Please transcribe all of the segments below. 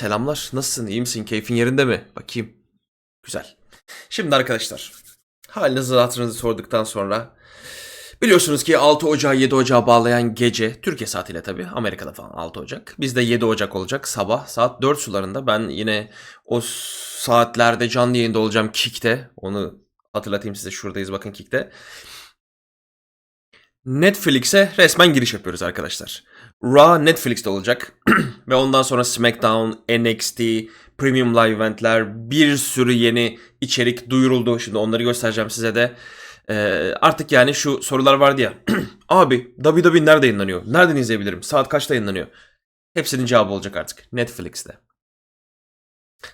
Selamlar. Nasılsın? İyi misin? Keyfin yerinde mi? Bakayım. Güzel. Şimdi arkadaşlar. Halinizi hatırınızı sorduktan sonra biliyorsunuz ki 6 Ocağı 7 Ocağı bağlayan gece Türkiye saatiyle tabii Amerika'da falan 6 Ocak. Bizde 7 Ocak olacak sabah saat 4 sularında. Ben yine o saatlerde canlı yayında olacağım Kik'te. Onu hatırlatayım size şuradayız bakın Kik'te. Netflix'e resmen giriş yapıyoruz arkadaşlar. Raw Netflix'te olacak. Ve ondan sonra SmackDown, NXT, Premium Live Event'ler, bir sürü yeni içerik duyuruldu. Şimdi onları göstereceğim size de. Ee, artık yani şu sorular vardı ya. Abi WWE nerede yayınlanıyor? Nereden izleyebilirim? Saat kaçta yayınlanıyor? Hepsinin cevabı olacak artık. Netflix'te.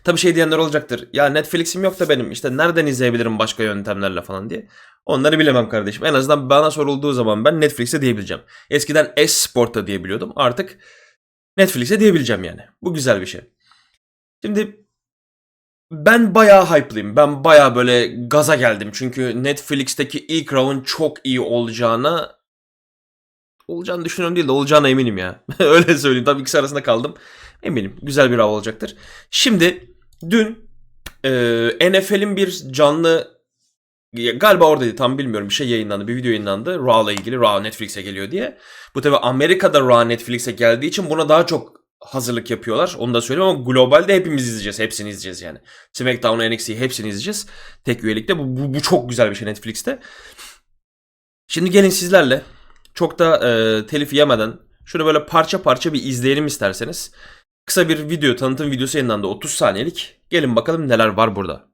Tabii şey diyenler olacaktır. Ya Netflix'im yok da benim. İşte nereden izleyebilirim başka yöntemlerle falan diye. Onları bilemem kardeşim. En azından bana sorulduğu zaman ben Netflix'e diyebileceğim. Eskiden S-Sport'ta diyebiliyordum. Artık Netflix'e diyebileceğim yani. Bu güzel bir şey. Şimdi ben bayağı hype'lıyım. Ben bayağı böyle gaza geldim. Çünkü Netflix'teki ilk round'un çok iyi olacağına olacağını düşünüyorum değil de olacağına eminim ya. Öyle söyleyeyim. Tabii ikisi arasında kaldım. Eminim. Güzel bir av olacaktır. Şimdi dün e, NFL'in bir canlı galiba oradaydı tam bilmiyorum bir şey yayınlandı bir video yayınlandı Raw'la ilgili Raw Netflix'e geliyor diye. Bu tabi Amerika'da Raw Netflix'e geldiği için buna daha çok hazırlık yapıyorlar. Onu da söyleyeyim ama globalde hepimiz izleyeceğiz. Hepsini izleyeceğiz yani. SmackDown, NXT hepsini izleyeceğiz. Tek üyelikte. Bu, bu, bu çok güzel bir şey Netflix'te. Şimdi gelin sizlerle çok da e, telif yemeden şunu böyle parça parça bir izleyelim isterseniz. Kısa bir video tanıtım videosu yayınlandı 30 saniyelik. Gelin bakalım neler var burada.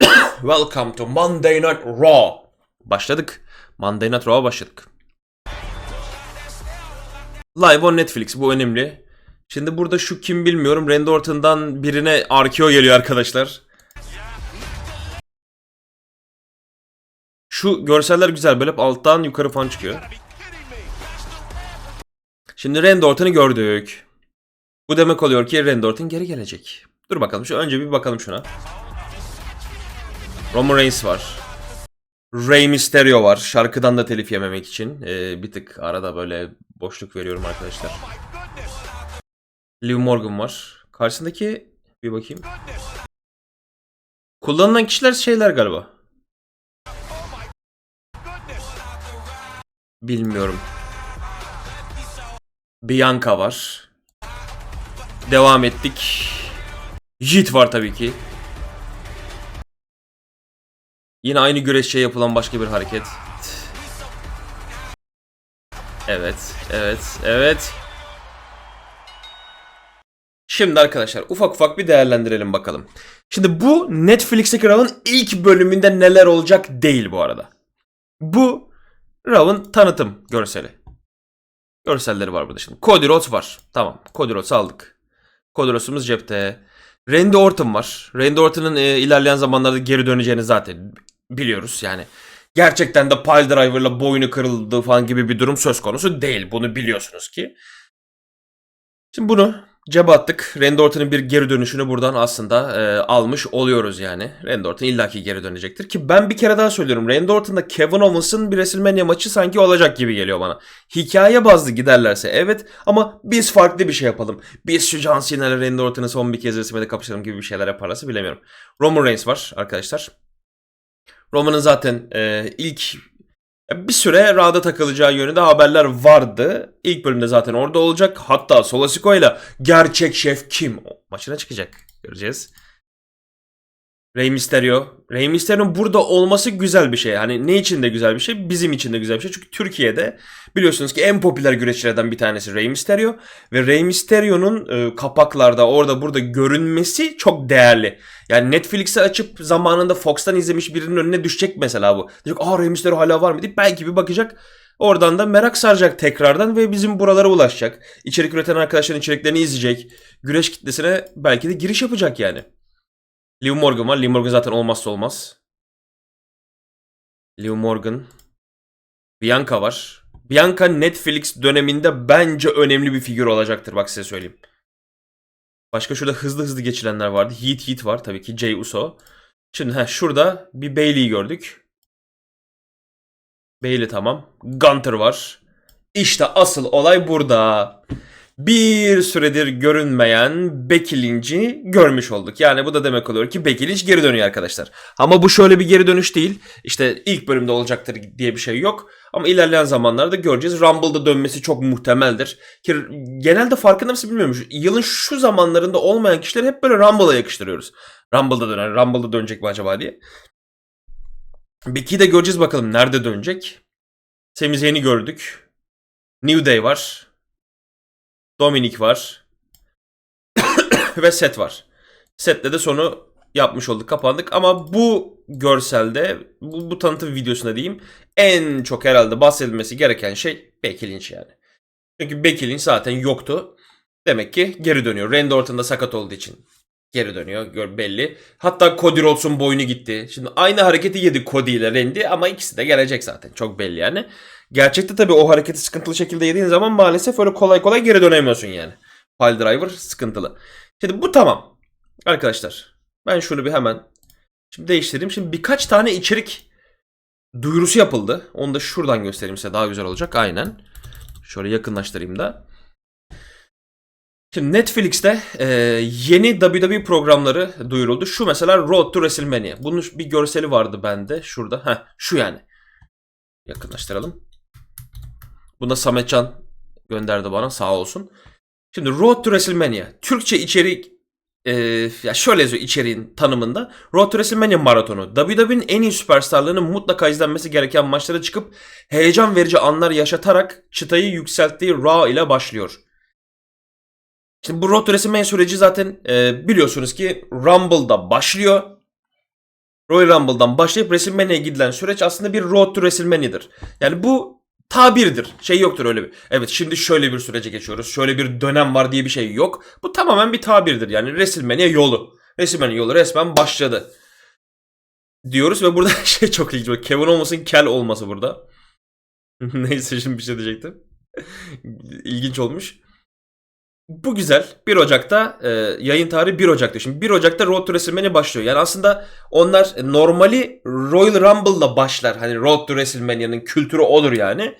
Welcome to Monday Night Raw. Başladık. Monday Night Raw'a başladık. Live on Netflix bu önemli. Şimdi burada şu kim bilmiyorum Randy Orton'dan birine RKO geliyor arkadaşlar. Şu görseller güzel böyle alttan yukarı falan çıkıyor. Şimdi Randy Orton'u gördük. Bu demek oluyor ki Randy Orton geri gelecek. Dur bakalım şu önce bir bakalım şuna. Roman Reigns var. Rey Mysterio var. Şarkıdan da telif yememek için. Ee, bir tık arada böyle boşluk veriyorum arkadaşlar. Liv Morgan var. Karşısındaki bir bakayım. Kullanılan kişiler şeyler galiba. Bilmiyorum. Bianca var. Devam ettik. Jit var tabii ki. Yine aynı güreşçiye yapılan başka bir hareket. Evet, evet, evet. Şimdi arkadaşlar ufak ufak bir değerlendirelim bakalım. Şimdi bu Netflix'teki Raw'ın ilk bölümünde neler olacak değil bu arada. Bu Raw'ın tanıtım görseli. Görselleri var burada şimdi. Cody Rhodes var. Tamam. Cody Rhodes'u aldık. Cody Rhodes'umuz cepte. Randy Orton var. Randy Orton'un e, ilerleyen zamanlarda geri döneceğini zaten biliyoruz yani. Gerçekten de pile driver'la boynu kırıldı falan gibi bir durum söz konusu değil. Bunu biliyorsunuz ki. Şimdi bunu cebe attık. Randy bir geri dönüşünü buradan aslında e, almış oluyoruz yani. Randy illaki geri dönecektir. Ki ben bir kere daha söylüyorum. Randy Kevin Owens'ın bir WrestleMania maçı sanki olacak gibi geliyor bana. Hikaye bazlı giderlerse evet ama biz farklı bir şey yapalım. Biz şu John Cena ile Randy Orton'ı son bir kez WrestleMania'da kapışalım gibi bir şeyler yaparlarsa bilemiyorum. Roman Reigns var arkadaşlar. Roman'ın zaten e, ilk bir süre Raw'da takılacağı yönünde haberler vardı. İlk bölümde zaten orada olacak. Hatta Solo Sikoa ile gerçek şef kim maçına çıkacak. Göreceğiz. Rey Mysterio. Rey Mysterio'nun burada olması güzel bir şey. Hani ne için de güzel bir şey? Bizim için de güzel bir şey. Çünkü Türkiye'de biliyorsunuz ki en popüler güreşçilerden bir tanesi Rey Mysterio. Ve Rey Mysterio'nun e, kapaklarda orada burada görünmesi çok değerli. Yani Netflix'i açıp zamanında Fox'tan izlemiş birinin önüne düşecek mesela bu. Diyecek aa Rey Mysterio hala var mı deyip belki bir bakacak. Oradan da merak saracak tekrardan ve bizim buralara ulaşacak. İçerik üreten arkadaşların içeriklerini izleyecek. Güreş kitlesine belki de giriş yapacak yani. Liv Morgan var. Liv Morgan zaten olmazsa olmaz. Liv Morgan. Bianca var. Bianca Netflix döneminde bence önemli bir figür olacaktır. Bak size söyleyeyim. Başka şurada hızlı hızlı geçilenler vardı. Heat Heat var tabii ki. Jey Uso. Şimdi heh, şurada bir Bailey'i gördük. Bailey tamam. Gunter var. İşte asıl olay burada. Bir süredir görünmeyen Becky Lynch'i görmüş olduk. Yani bu da demek oluyor ki Becky Lynch geri dönüyor arkadaşlar. Ama bu şöyle bir geri dönüş değil. İşte ilk bölümde olacaktır diye bir şey yok. Ama ilerleyen zamanlarda göreceğiz. Rumble'da dönmesi çok muhtemeldir. Ki genelde farkında mısın bilmiyorum. Yılın şu zamanlarında olmayan kişileri hep böyle Rumble'a yakıştırıyoruz. Rumble'da döner, Rumble'da dönecek mi acaba diye. Becky'yi de göreceğiz bakalım nerede dönecek. Sami Zayn'i gördük. New Day var. Dominic var. Ve Seth var. Seth'le de sonu yapmış olduk, kapandık. Ama bu görselde, bu, bu tanıtım videosunda diyeyim, en çok herhalde bahsedilmesi gereken şey Becky Lynch yani. Çünkü Becky Lynch zaten yoktu. Demek ki geri dönüyor. Randy Orton sakat olduğu için geri dönüyor. Gör belli. Hatta Cody Rhodes'un boynu gitti. Şimdi aynı hareketi yedi Cody ile Randy ama ikisi de gelecek zaten. Çok belli yani. Gerçekte tabii o hareketi sıkıntılı şekilde yediğin zaman maalesef öyle kolay kolay geri dönemiyorsun yani. Pile driver sıkıntılı. Şimdi bu tamam. Arkadaşlar ben şunu bir hemen şimdi değiştireyim. Şimdi birkaç tane içerik duyurusu yapıldı. Onu da şuradan göstereyim size daha güzel olacak. Aynen. Şöyle yakınlaştırayım da. Şimdi Netflix'te e, yeni WWE programları duyuruldu. Şu mesela Road to WrestleMania. Bunun bir görseli vardı bende şurada. Heh, şu yani. Yakınlaştıralım. Bunu da Sametcan gönderdi bana sağ olsun. Şimdi Road to WrestleMania. Türkçe içerik e, ya şöyle yazıyor içeriğin tanımında. Road to WrestleMania maratonu. WWE'nin en iyi süperstarlarının mutlaka izlenmesi gereken maçlara çıkıp heyecan verici anlar yaşatarak çıtayı yükselttiği Raw ile başlıyor. Şimdi bu Road to WrestleMania süreci zaten e, biliyorsunuz ki Rumble'da başlıyor. Royal Rumble'dan başlayıp WrestleMania'ya gidilen süreç aslında bir Road to WrestleMania'dır. Yani bu tabirdir. Şey yoktur öyle bir. Evet şimdi şöyle bir sürece geçiyoruz. Şöyle bir dönem var diye bir şey yok. Bu tamamen bir tabirdir. Yani WrestleMania yolu. WrestleMania yolu resmen başladı. Diyoruz ve burada şey çok ilginç. Kevin Owens'ın kel olması burada. Neyse şimdi bir şey diyecektim. İlginç olmuş. Bu güzel. 1 Ocak'ta e, yayın tarihi 1 Ocak'ta. Şimdi 1 Ocak'ta Road to WrestleMania başlıyor. Yani aslında onlar normali Royal Rumble'la başlar. Hani Road to WrestleMania'nın kültürü olur yani.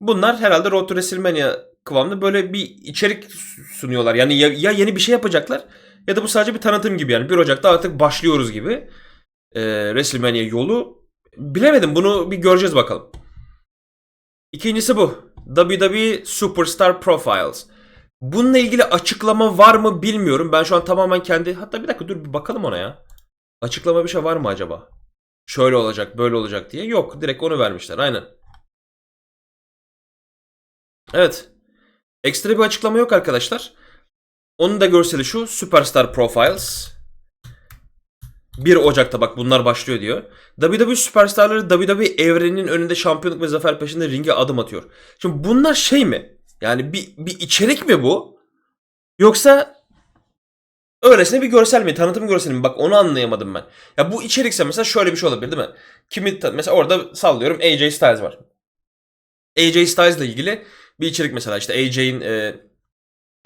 Bunlar herhalde Road to WrestleMania kıvamında böyle bir içerik sunuyorlar. Yani ya, ya yeni bir şey yapacaklar ya da bu sadece bir tanıtım gibi yani. 1 Ocak'ta artık başlıyoruz gibi. E, WrestleMania yolu. Bilemedim bunu bir göreceğiz bakalım. İkincisi bu. WWE Superstar Profiles. Bununla ilgili açıklama var mı bilmiyorum. Ben şu an tamamen kendi... Hatta bir dakika dur bir bakalım ona ya. Açıklama bir şey var mı acaba? Şöyle olacak, böyle olacak diye. Yok, direkt onu vermişler. Aynen. Evet. Ekstra bir açıklama yok arkadaşlar. Onun da görseli şu. Superstar Profiles. 1 Ocak'ta bak bunlar başlıyor diyor. WWE süperstarları WWE evreninin önünde şampiyonluk ve zafer peşinde ringe adım atıyor. Şimdi bunlar şey mi? Yani bir, bir içerik mi bu? Yoksa öylesine bir görsel mi? Tanıtım görseli mi? Bak onu anlayamadım ben. Ya bu içerikse mesela şöyle bir şey olabilir değil mi? Kimi mesela orada sallıyorum AJ Styles var. AJ Styles ile ilgili bir içerik mesela işte AJ'in e,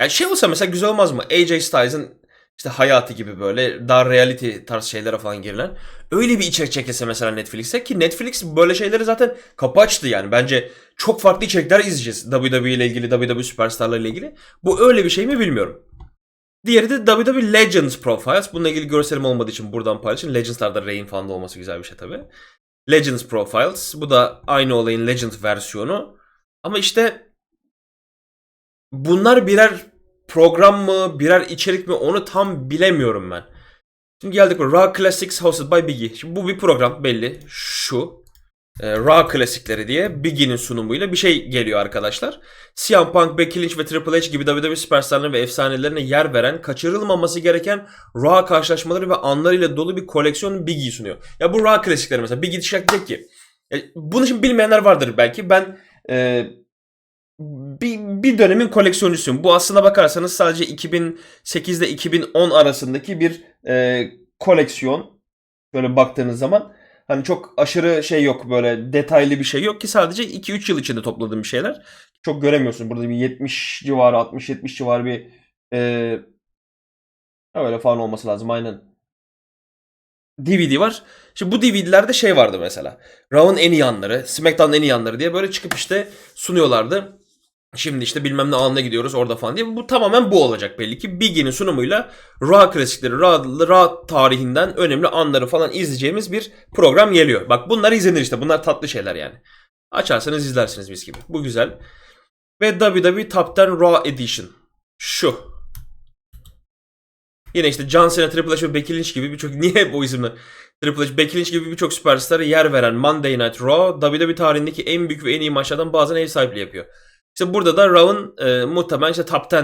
yani şey olsa mesela güzel olmaz mı? AJ Styles'ın işte hayatı gibi böyle daha reality tarz şeylere falan girilen. Öyle bir içerik çekilse mesela Netflix'e ki Netflix böyle şeyleri zaten kapı açtı yani. Bence çok farklı içerikler izleyeceğiz WWE ile ilgili, WWE süperstarları ile ilgili. Bu öyle bir şey mi bilmiyorum. Diğeri de WWE Legends Profiles. Bununla ilgili görselim olmadığı için buradan paylaşın. Legends'larda Rey'in falan da olması güzel bir şey tabii. Legends Profiles. Bu da aynı olayın Legends versiyonu. Ama işte bunlar birer program mı, birer içerik mi onu tam bilemiyorum ben. Şimdi geldik bu Raw Classics hosted by Biggie. Şimdi bu bir program belli. Şu. E, Raw klasikleri diye Biggie'nin sunumuyla bir şey geliyor arkadaşlar. CM Punk, Becky Lynch ve Triple H gibi WWE süperstarlarına ve efsanelerine yer veren, kaçırılmaması gereken Raw karşılaşmaları ve anlarıyla dolu bir koleksiyon Biggie sunuyor. Ya bu Raw klasikleri mesela Biggie diyecek ki e, bunu şimdi bilmeyenler vardır belki. Ben e, bir, bir dönemin koleksiyoncusuyum. Bu aslına bakarsanız sadece 2008 ile 2010 arasındaki bir e, koleksiyon. Böyle baktığınız zaman hani çok aşırı şey yok böyle detaylı bir şey yok ki sadece 2-3 yıl içinde topladığım bir şeyler. Çok göremiyorsun. Burada bir 70 civarı 60-70 civarı bir e, öyle falan olması lazım aynen. DVD var. Şimdi bu DVD'lerde şey vardı mesela. Raw'ın en iyi anları, SmackDown'ın en iyi anları diye böyle çıkıp işte sunuyorlardı. Şimdi işte bilmem ne anına gidiyoruz orada falan diye. Bu tamamen bu olacak belli ki. Biggie'nin sunumuyla Raw klasikleri, Raw, Raw tarihinden önemli anları falan izleyeceğimiz bir program geliyor. Bak bunlar izlenir işte. Bunlar tatlı şeyler yani. Açarsanız izlersiniz biz gibi. Bu güzel. Ve WWE Top 10 Raw Edition. Şu. Yine işte John Cena, Triple H ve Becky Lynch gibi birçok... Niye o isimler? Triple H, Becky Lynch gibi birçok süperstara yer veren Monday Night Raw, WWE tarihindeki en büyük ve en iyi maçlardan bazen ev sahipliği yapıyor. İşte burada da Raw'ın e, muhtemelen işte top 10.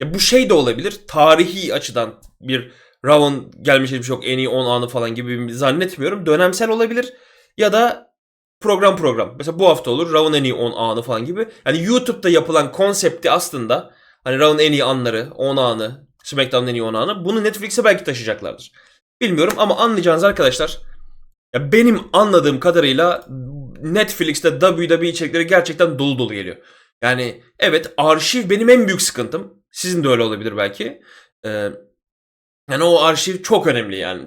Ya bu şey de olabilir. Tarihi açıdan bir Raw'ın gelmiş bir şey yok en iyi 10 anı falan gibi zannetmiyorum. Dönemsel olabilir. Ya da program program. Mesela bu hafta olur Raw'ın en iyi 10 anı falan gibi. Yani YouTube'da yapılan konsepti aslında hani Raw'ın en iyi anları, 10 anı, SmackDown'ın en iyi 10 anı. Bunu Netflix'e belki taşıyacaklardır. Bilmiyorum ama anlayacağınız arkadaşlar ya benim anladığım kadarıyla Netflix'te WWE içerikleri gerçekten dolu dolu geliyor. Yani evet arşiv benim en büyük sıkıntım. Sizin de öyle olabilir belki. Ee, yani o arşiv çok önemli yani.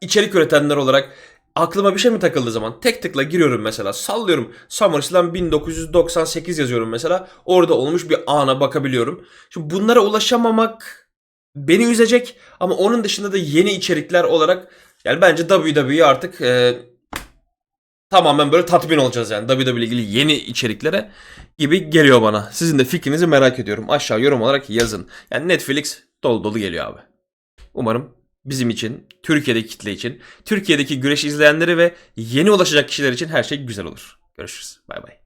İçerik üretenler olarak aklıma bir şey mi takıldığı zaman tek tıkla giriyorum mesela. Sallıyorum SummerSlam 1998 yazıyorum mesela. Orada olmuş bir ana bakabiliyorum. Şimdi bunlara ulaşamamak beni üzecek ama onun dışında da yeni içerikler olarak yani bence WWE artık e, tamamen böyle tatmin olacağız yani WWE ile ilgili yeni içeriklere gibi geliyor bana. Sizin de fikrinizi merak ediyorum. Aşağı yorum olarak yazın. Yani Netflix dolu dolu geliyor abi. Umarım bizim için, Türkiye'deki kitle için, Türkiye'deki güreş izleyenleri ve yeni ulaşacak kişiler için her şey güzel olur. Görüşürüz. Bay bay.